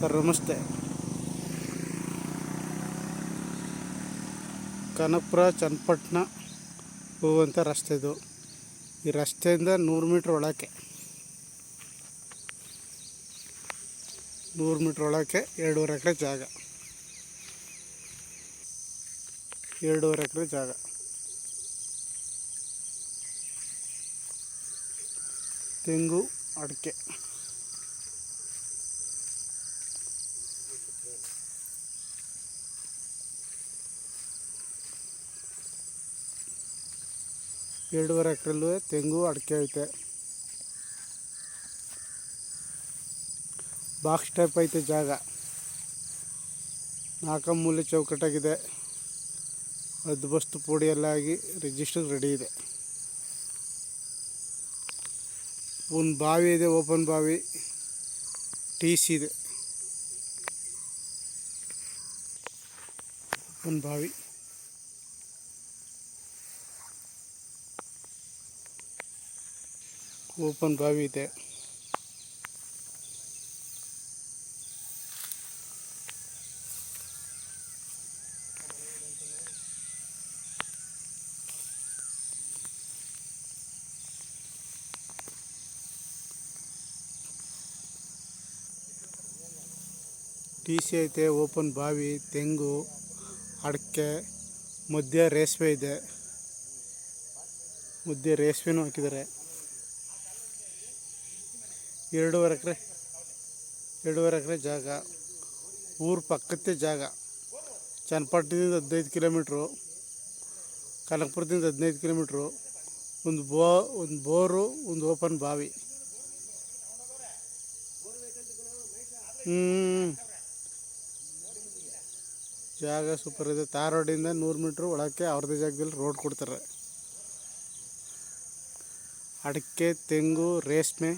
Sir, ನಮಸ್ತೆ. ಕನಕಪುರ, ಚನ್ನಪಟ್ಟಣ ಹೋಗುವಂಥ ರಸ್ತೆ ಇದು. ಈ ರಸ್ತೆಯಿಂದ ನೂರು ಮೀಟ್ರ್ ಒಳಕ್ಕೆ. ನೂರು ಮೀಟ್ರ್ ಒಳಕ್ಕೆ ಎರಡೂವರೆ ಎಕರೆ ಜಾಗ. ಎರಡೂವರೆ ಎಕರೆ ಜಾಗ. ತೆಂಗು, ಅಡಿಕೆ. ಎರಡೂವರೆ ಎಕರೆಲ್ಲೂ ತೆಂಗು ಅಡಿಕೆ ಐತೆ. ಬಾಕ್ಸ್ ಟೈಪ್ ಐತೆ ಜಾಗ. ನಾಲ್ಕು ಮೂಲೆ ಚೌಕಟ್ಟಾಗಿದೆ. ಅದು ಬಸ್ತು ಪೋಡಿ ಆಗಿ ರಿಜಿಸ್ಟರ್ ರೆಡಿ ಇದೆ. ಒಂದು ಬಾವಿ ಇದೆ ಓಪನ್ ಬಾವಿ. ಟಿ ಸಿ ಇದೆ. ಓಪನ್ ಬಾವಿ. ಓಪನ್ ಬಾವಿ ಇದೆ. ಟಿ ಸಿ ಐತೆ ಓಪನ್ ಬಾವಿ, ತೆಂಗು, ಅಡಕೆ, ಮಧ್ಯ ರೇಷ್ಮೆ ಇದೆ. ಮಧ್ಯ ರೇಷ್ಮೆನೂ ಹಾಕಿದ್ದಾರೆ. ಎರಡೂವರೆ ಎಕರೆ ಎರಡೂವರೆ ಎಕರೆ ಜಾಗ. ಊರು ಪಕ್ಕತ್ತೆ ಜಾಗ. ಚನ್ನಪಟ್ಟಣದಿಂದ ಹದಿನೈದು ಕಿಲೋಮೀಟ್ರು, ಕನಕಪುರದಿಂದ ಹದಿನೈದು ಕಿಲೋಮೀಟ್ರು, ಒಂದು ಬೋ, ಒಂದು ಬೋರು, ಒಂದು ಓಪನ್ ಬಾವಿ. ಜಾಗ ಸೂಪರ್ ಇದೆ. ತಾರ್ ರೋಡಿಂದ ನೂರು ಮೀಟ್ರ್ ಒಳಕ್ಕೆ ಅವ್ರದ್ದೇ ಜಾಗದಲ್ಲಿ ರೋಡ್ ಕೊಡ್ತಾರೆ. ಅಡಿಕೆ, ತೆಂಗು, ರೇಷ್ಮೆ